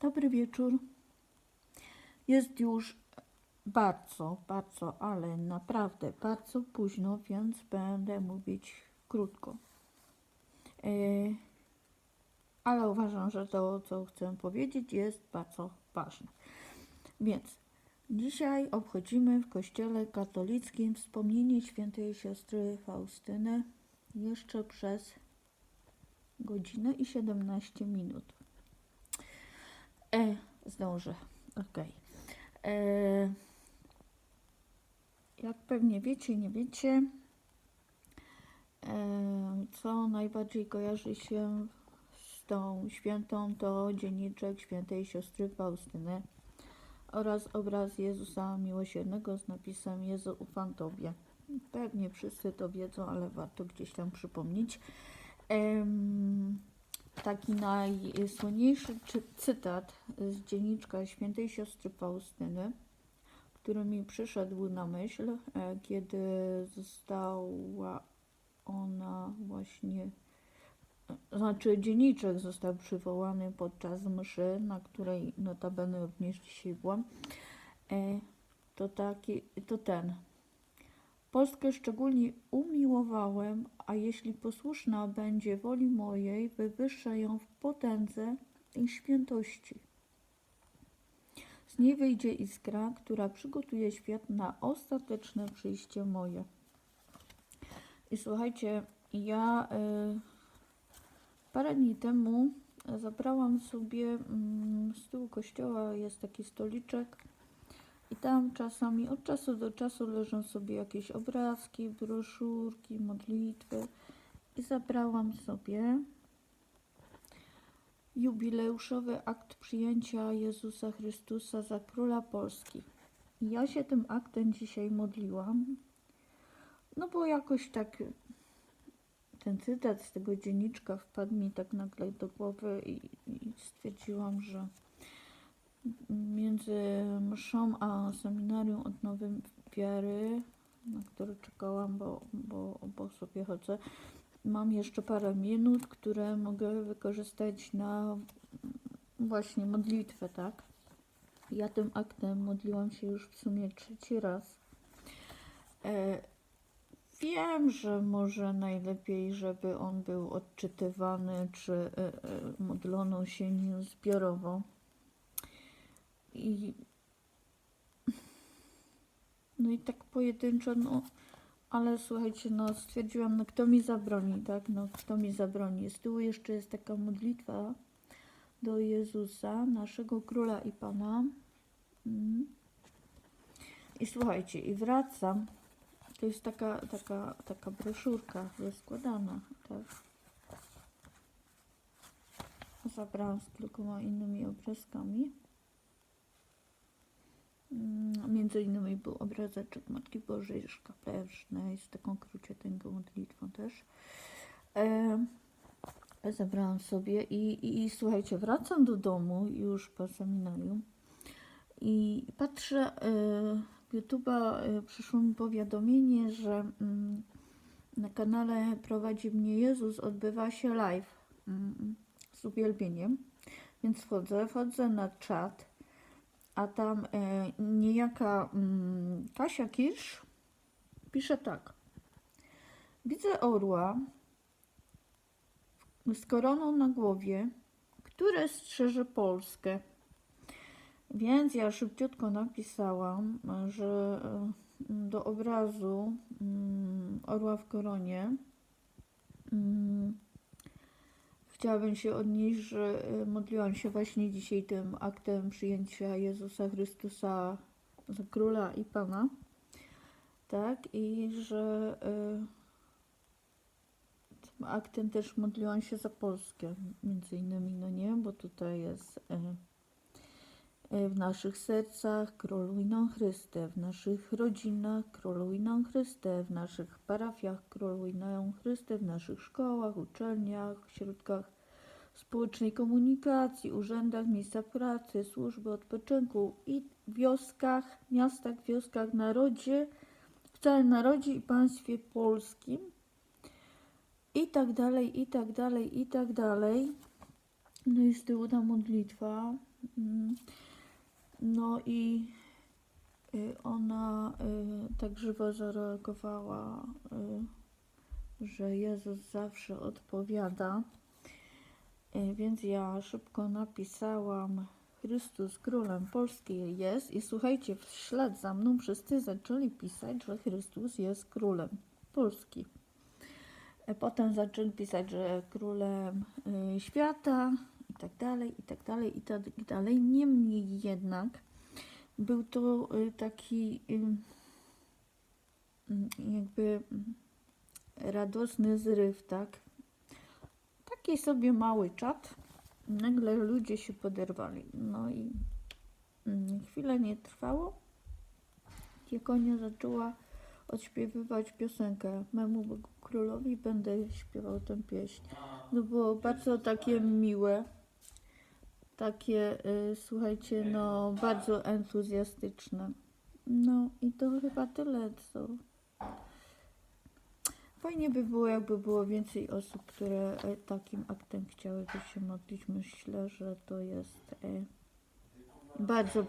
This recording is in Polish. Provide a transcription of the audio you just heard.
Dobry wieczór. Jest już bardzo, bardzo, ale naprawdę bardzo późno, więc będę mówić krótko. E, ale uważam, że to, co chcę powiedzieć, jest bardzo ważne. Więc dzisiaj obchodzimy w Kościele katolickim wspomnienie świętej siostry Faustyny jeszcze przez godzinę i 17 minut. E, zdążę. Okej. E, Jak pewnie wiecie, nie wiecie, e, co najbardziej kojarzy się z tą świętą, to dzienniczek świętej siostry Faustyny oraz obraz Jezusa Miłosiernego z napisem Jezu ufam Tobie. Pewnie wszyscy to wiedzą, ale warto gdzieś tam przypomnieć. Em, taki najsłynniejszy cytat z dzienniczka świętej siostry Faustyny, który mi przyszedł na myśl, e, kiedy została ona właśnie, e, znaczy dzienniczek został przywołany podczas mszy, na której notabene również dzisiaj byłam, e, to taki, to ten. Polskę szczególnie umiłowałem, a jeśli posłuszna będzie woli mojej, wywyższę ją w potędze i świętości. Z niej wyjdzie iskra, która przygotuje świat na ostateczne przyjście moje. I słuchajcie, ja y, parę dni temu zabrałam sobie mm, z tyłu kościoła jest taki stoliczek i tam czasami od czasu do czasu leżą sobie jakieś obrazki, broszurki, modlitwy. I zabrałam sobie jubileuszowy akt przyjęcia Jezusa Chrystusa za króla Polski. I ja się tym aktem dzisiaj modliłam. No bo jakoś tak ten cytat z tego dzienniczka wpadł mi tak nagle do głowy i, i stwierdziłam, że między mszą a seminarium odnowy wiary, na które czekałam, bo, bo, bo sobie chodzę, mam jeszcze parę minut, które mogę wykorzystać na właśnie modlitwę, tak? Ja tym aktem modliłam się już w sumie trzeci raz. E, wiem, że może najlepiej, żeby on był odczytywany, czy e, e, modlono się nim zbiorowo. I no i tak pojedynczo, no ale słuchajcie, no stwierdziłam, no kto mi zabroni, tak? No kto mi zabroni. Z tyłu jeszcze jest taka modlitwa do Jezusa, naszego Króla i Pana. Mm. I słuchajcie, i wracam. To jest taka, taka, taka broszurka rozkładana, tak? Zabrałam z kilkoma innymi obrazkami. Mm, Między innymi był obrazeczek Matki Bożej Szkaplewsznej z taką króciuteńką modlitwą też. E, zabrałam sobie i, i, i słuchajcie, wracam do domu już po seminarium i patrzę, e, YouTube'a e, przyszło mi powiadomienie, że mm, na kanale Prowadzi mnie Jezus odbywa się live mm, z uwielbieniem, więc wchodzę, wchodzę na czat a tam e, niejaka mm, Kasia Kirsz pisze tak. Widzę orła z koroną na głowie, które strzeże Polskę. Więc ja szybciutko napisałam, że e, do obrazu mm, orła w koronie mm, Chciałabym się odnieść, że y, modliłam się właśnie dzisiaj tym aktem przyjęcia Jezusa Chrystusa za króla i pana. Tak, i że y, tym aktem też modliłam się za Polskę, między innymi, no nie, bo tutaj jest y, w naszych sercach króluj nam Chryste, w naszych rodzinach króluj nam Chryste, w naszych parafiach króluj nam Chryste, w naszych szkołach, uczelniach, środkach społecznej komunikacji, urzędach, miejscach pracy, służby odpoczynku i wioskach, miastach, wioskach, narodzie, w całym narodzie i państwie polskim i tak dalej, i tak dalej, i tak dalej. No i z tyłu ta modlitwa. Mm. No i y, ona y, tak żywo zareagowała, y, że Jezus zawsze odpowiada. Więc ja szybko napisałam Chrystus królem Polski jest i słuchajcie, w ślad za mną wszyscy zaczęli pisać, że Chrystus jest królem Polski. E, Potem zaczęli pisać, że królem świata tak dalej, i tak dalej, i tak dalej. Niemniej jednak był to y, taki y, jakby radosny zryw, tak? Taki sobie mały czat. Nagle ludzie się poderwali. No i mm, chwilę nie trwało. Diakonia zaczęła odśpiewywać piosenkę memu Królowi będę śpiewał tę pieśń. No było bardzo takie miłe, takie, y, słuchajcie, no bardzo entuzjastyczne. No i to chyba tyle, co... Fajnie by było, jakby było więcej osób, które e, takim aktem chciałyby się modlić. Myślę, że to jest e, bardzo.